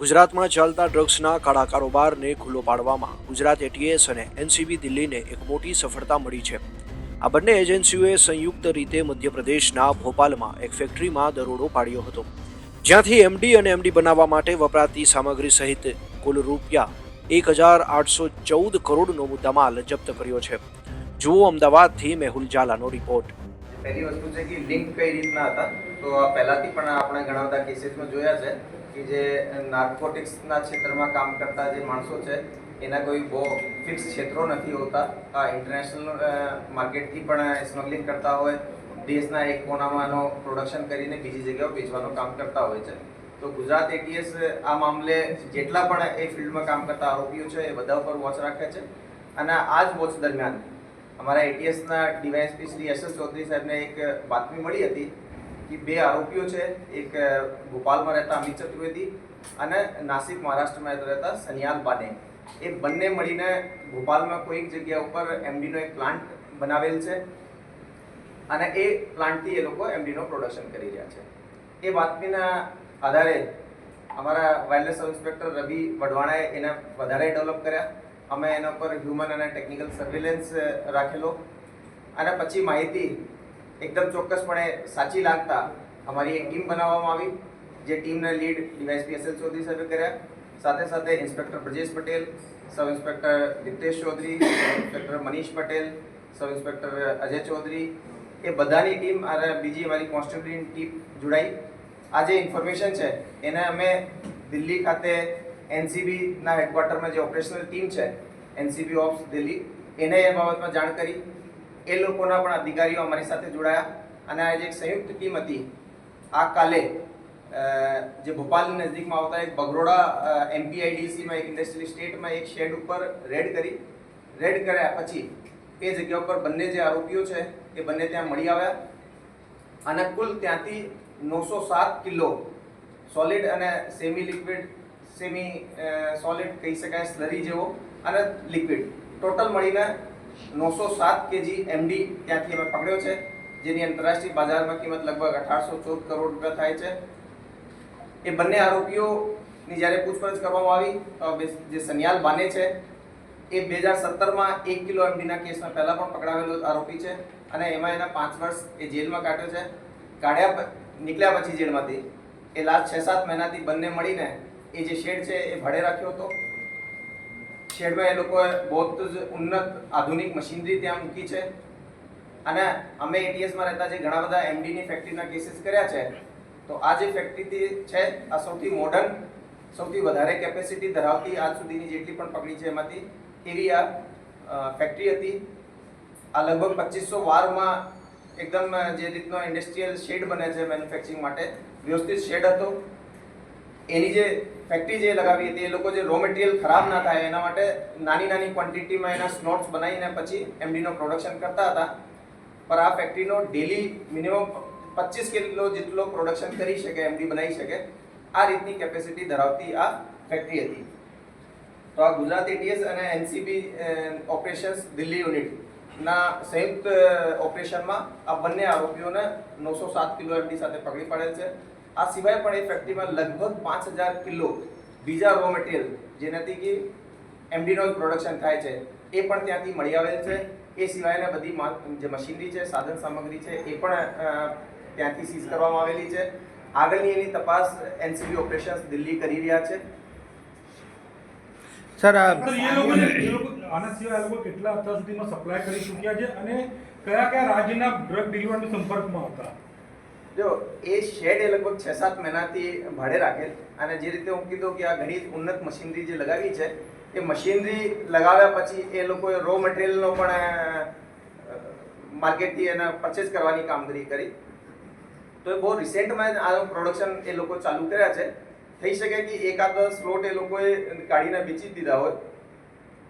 ગુજરાતમાં ચાલતા ડ્રગ્સના કાળા કારોબારને ખુલ્લો પાડવામાં ગુજરાત એટીએસ અને એનસીબી દિલ્હીને એક મોટી સફળતા મળી છે. આ બંને એજન્સીઓએ સંયુક્ત રીતે મધ્યપ્રદેશના ભોપાલમાં એક ફેક્ટરીમાં દરોડો પાડ્યો હતો. જ્યાંથી એમડી અને એમડી બનાવવા માટે વપરાતી સામગ્રી સહિત કુલ રૂપિયા એક હજાર આઠસો ચૌદ કરોડનો મુદ્દામાલ જપ્ત કર્યો છે. જુઓ અમદાવાદથી મેહુલ ઝાલાનો રિપોર્ટ. પહેલી વસ્તુ છે કે લિંક કઈ રીતના હતા? તો પહેલાથી પણ આપણે ઘણા બધા કેસીસમાં જોયા છે. કે જે નાર્કોટિક્સના ક્ષેત્રમાં કામ કરતા જે માણસો છે, એના કોઈ બહુ ફિક્સ ક્ષેત્રો નથી હોતા. આ ઇન્ટરનેશનલ માર્કેટથી પણ સ્મગલિંગ કરતા હોય, દેશના એક કોનામાંનો પ્રોડક્શન કરીને બીજી જગ્યાઓ વેચવાનું કામ કરતા હોય છે. તો ગુજરાત એટીએસ આ મામલે જેટલા પણ એ ફિલ્ડમાં કામ કરતા આરોપીઓ છે, એ બધા ઉપર વોચ રાખે છે. અને આ જ વોચ દરમિયાન અમારા એટીએસના DYSP Shri S S Chaudhary સાહેબને એક બાતમી મળી હતી કે બે આરોપીઓ છે. એક ભોપાલમાં રહેતા અમિત ચતુર્વેદી અને નાસિક મહારાષ્ટ્રમાં રહેતા સનિયાલ બાને એ બંને મળીને ભોપાલમાં કોઈક જગ્યા ઉપર એમડીનો એક પ્લાન્ટ બનાવેલ છે અને એ પ્લાન્ટથી એ લોકો એમડીનો પ્રોડક્શન કરી રહ્યા છે. એ બાતમીના આધારે અમારા વાઇલ્ડ સબ ઇન્સ્પેક્ટર રવિ વઢવાણાએ એને વધારે ડેવલપ કર્યા. અમે એના પર હ્યુમન અને ટેકનિકલ સર્વેલન્સ રાખેલો. અને પછી માહિતી એકદમ ચોક્કસપણે સાચી લાગતા અમારી એક ટીમ બનાવવામાં આવી, જે ટીમને lead DYSP S L Chaudhary સાહેબે કર્યા. સાથે સાથે inspector Brajesh Patel sub inspector Diptesh Chaudhary inspector Manish Patel sub inspector Ajay Chaudhary, એ બધાની ટીમ અને બીજી અમારી કોન્સ્ટેબલની ટીમ જોડાઈ. આ જે ઇન્ફોર્મેશન છે, એને અમે દિલ્હી ખાતે એનસીબીના હેડક્વાર્ટરમાં જે ઓપરેશનલ ટીમ છે, એનસીબી ઓફ દિલ્હી, એને એ બાબતમાં જાણ કરી. એ લોકોના પણ અધિકારીઓ અમારી સાથે જોડાયા અને આ જે એક સંયુક્ત ટીમ હતી. આ કાલે જે ભોપાલની નજીકમાં આવતા એક બગરોડા એમપીઆઈડીસીમાં એક ઇન્ડસ્ટ્રીયલ સ્ટેટમાં એક શેડ ઉપર રેડ કરી. રેડ કર્યા પછી એ જગ્યા ઉપર બંને જે આરોપીઓ છે એ બંને ત્યાં મળી આવ્યા અને કુલ ત્યાંથી નવસો સાત કિલો સોલિડ અને સેમી લિક્વિડ સેમી સોલિડ કહી શકાય સ્લરી જેવો અને લિક્વિડ ટોટલ મળીને નવસો સાત કેજી એમડી ત્યાંથી અમે પકડ્યો છે, જેની આંતરરાષ્ટ્રીય બજારમાં કિંમત લગભગ અઢારસો ચૌદ કરોડ રૂપિયા થાય છે. એ બંને આરોપીઓની જ્યારે પૂછપરછ કરવામાં આવી, તો જે સનિયાલ બાને છે, એ બે હજાર સત્તરમાં એક કિલો એમડીના કેસમાં પહેલાં પણ પકડાવેલો આરોપી છે અને એમાં એના પાંચ વર્ષ એ જેલમાં કાઢ્યો છે. કાઢ્યા નીકળ્યા પછી જેલમાંથી. એ લાસ્ટ છ સાત મહિનાથી બંને મળીને એ જે શેડ છે એ ભાડે રાખ્યો હતો. શેડમાં એ લોકોએ બહુ જ ઉન્નત આધુનિક મશીનરી ત્યાં મૂકી છે. અને અમે એટીએસમાં રહેતા જે ઘણા બધા એમડીની ફેક્ટરીના કેસીસ કર્યા છે, તો આ જે ફેક્ટરી છે, આ સૌથી મોડર્ન સૌથી વધારે કેપેસિટી ધરાવતી આજ સુધીની જેટલી પણ પકડી છે એમાંથી, એવી આ ફેક્ટરી હતી. આ લગભગ પચીસો વારમાં એકદમ જે રીતનો ઇન્ડસ્ટ્રીયલ શેડ બને છે મેન્યુફેક્ચરિંગ માટે. વ્યવસ્થિત શેડ હતો. એની જે ફેક્ટરી જે લગાવી હતી, એ લોકો જે રો મટીરિયલ ખરાબ ના થાય, એના માટે નાની નાની ક્વોન્ટિટીમાં એના સ્નોટ્સ બનાવીને પછી એમડીનો પ્રોડક્શન કરતા હતા. પર આ ફેક્ટરીનો ડેલી મિનિમમ પચીસ કિલો જેટલો પ્રોડક્શન કરી શકે એમડી બનાવી શકે, આ રીતની કેપેસિટી ધરાવતી આ ફેક્ટરી હતી. તો આ ગુજરાત એટીએસ અને એનસીબી ઓપરેશન્સ દિલ્હી યુનિટના સંયુક્ત ઓપરેશનમાં આ બંને આરોપીઓને નવસો સાત કિલો એમડી સાથે પકડી પાડેલ છે. આ સિવાય પણ એ ફેક્ટરીમાં લગભગ પાંચ હજાર કિલો બીજા રો મટીરિયલ જેનાથી કે એમડીનો પ્રોડક્શન થાય છે એ પણ ત્યાંથી મળી આવેલ છે. એ સિવાયના બધી જે મશીનરી છે સાધન સામગ્રી છે એ પણ ત્યાંથી સીઝ કરવામાં આવેલી છે. આગળની એની તપાસ એનસીબી ઓપરેશન્સ દિલ્હી કરી રહ્યા છે. સર આ એ લોકો આના સિવાય લોકો કેટલા અત્યાર સુધીમાં સપ્લાય કરી ચૂક્યા છે અને કયા કયા રાજ્યના ડ્રગ ડીલરના સંપર્કમાં હતા? જો, એ શેડ એ લગભગ છ સાત મહિનાથી ભાડે રાખેલ. અને જે રીતે હું કીધું કે આ ઘણી ઉન્નત મશીનરી જે લગાવી છે, એ મશીનરી લગાવ્યા પછી એ લોકોએ રો મટીરિયલનો પણ માર્કેટથી એને પરચેસ કરવાની કામગીરી કરી. તો એ બહુ રિસેન્ટમાં આ પ્રોડક્શન એ લોકો ચાલુ કર્યા છે. થઈ શકે કે એકાદ સ્લોટ એ લોકોએ કાઢીને વેચી દીધા હોય.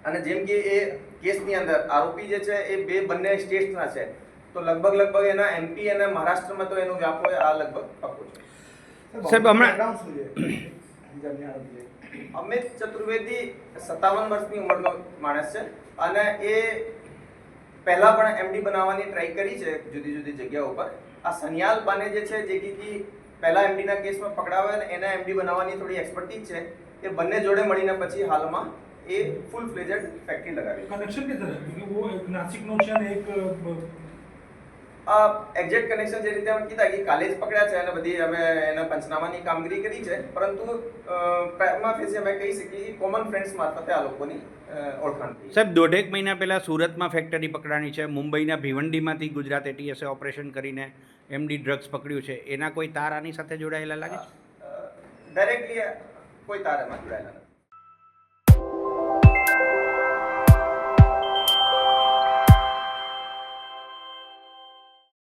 અને જેમ કે એ કેસની અંદર આરોપી જે છે, એ બે બંને સ્ટેટ્સના છે. તો લગભગ લગભગ એના એમપી અને મહારાષ્ટ્રમાં તો એનો વ્યાપ હોય આ લગભગ પાકો છે. સાહેબ હમણાં અમિત ચતુર્વેદી સત્તાવન વર્ષની ઉંમરનો માણસ છે અને એ પહેલા પણ એમડી બનાવવાની ટ્રાય કરી છે જુદી જુદી જગ્યાઓ પર આ સનિયાલ બાને જે છે જે કીધી પહેલા એમડીના કેસમાં પકડાવે અને એના એમડી બનાવવાની થોડી એક્સપર્ટીઝ છે એ બંને જોડે મળીને પછી હાલમાં એ ફૂલ ફ્લેજેડ ફેક્ટરી લગાવી કનેક્શન કે તરફ કે વો નાસિક નો છે અને એક એક્ઝેક્ટ કનેક્શન જે રીતે અમે કીધા કે કાલે જ પકડ્યા છે અને બધી અમે એના પંચનામાની કામગીરી કરી છે. પરંતુ પ્રાઇમા ફેસે અમે કહી શકીએ કે કોમન ફ્રેન્ડ્સ મારફતે આ લોકોની ઓળખાણ થઈ. સાહેબ દોઢેક મહિના પહેલાં સુરતમાં ફેક્ટરી પકડાણી છે. મુંબઈના ભિવંડીમાંથી ગુજરાત એટીએસે ઓપરેશન કરીને એમડી ડ્રગ્સ પકડ્યું છે. એના કોઈ તાર આની સાથે જોડાયેલા લાગે છે? ડાયરેક્ટલી કોઈ તાર એમાં જોડાયેલા